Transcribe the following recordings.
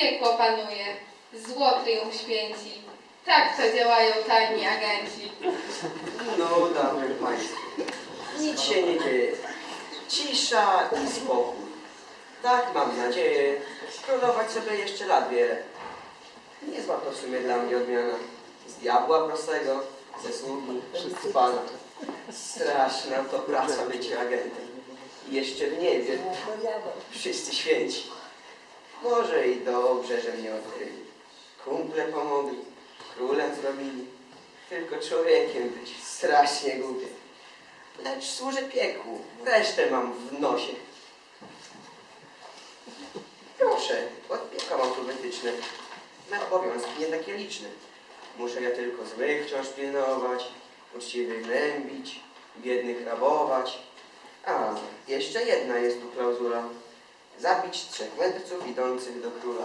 Piekło panuje, zło triumf święci. Tak to działają tajni agenci. No, damy Państwu. Nic się nie dzieje. Cisza i spokój. Tak, mam nadzieję, królować sobie jeszcze lat wiele. Niezła to w sumie dla mnie odmiana. Z diabła prostego, ze sługi, z pana. Straszna to praca bycie agentem. Jeszcze w niebie. Wszyscy święci. Może i dobrze, że mnie odkryli. Kumple pomogli, królem zrobili. Tylko człowiekiem być strasznie głupie. Lecz służę piekłu, resztę mam w nosie. Proszę, od piekła mam tu wytyczne. Me obowiązki nie takie liczne. Muszę ja tylko złych wciąż pilnować, uczciwych gnębić, biednych rabować. A, jeszcze jedna jest tu klauzula. Zabić trzech mędrców idących do króla.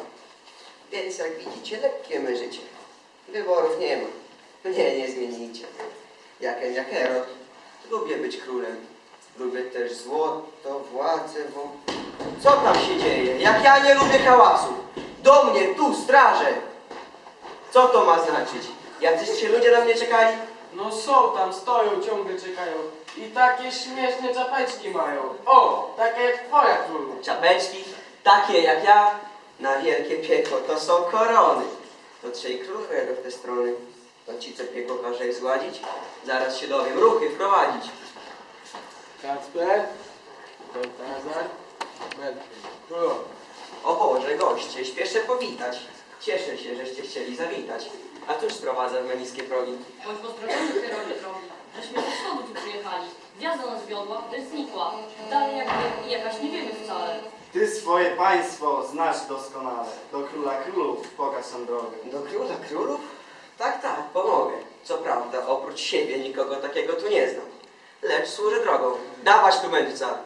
Więc jak widzicie, lekkie me życie. Wyborów nie ma. Mnie nie zmienicie. Jakem jak Herod, lubię być królem. Lubię też złoto, władzę, wo... Co tam się dzieje? Jak ja nie lubię hałasu. Do mnie, tu, straże. Co to ma znaczyć? Jacyś się ludzie na mnie czekali? No są tam, stoją, ciągle czekają. I takie śmieszne czapeczki mają. O, takie jak twoja królu. Czapeczki, takie jak ja, na wielkie piekło, to są korony. To trzej królów jadą w te strony. To ci, co piekło każe ich zgładzić, zaraz się dowiem, ruchy wprowadzić. Kacper, Baltazar, Melchior. Królowo. O Boże, goście, śpieszę powitać. Cieszę się, żeście chcieli zawitać. A cóż sprowadza w me niskie progi? Bądź pozdrowiony, kierowcy drogi, żeśmy ze wschodu tu przyjechali. Gwiazda nas wiodła, gdy znikła. Dalej jak jakaś nie wiemy wcale. Ty swoje państwo znasz doskonale. Do króla królów pokaż nam drogę. Do króla królów? Tak, tak, pomogę. Co prawda, oprócz siebie nikogo takiego tu nie znam. Lecz służę drogą. Dawać tu mędrca.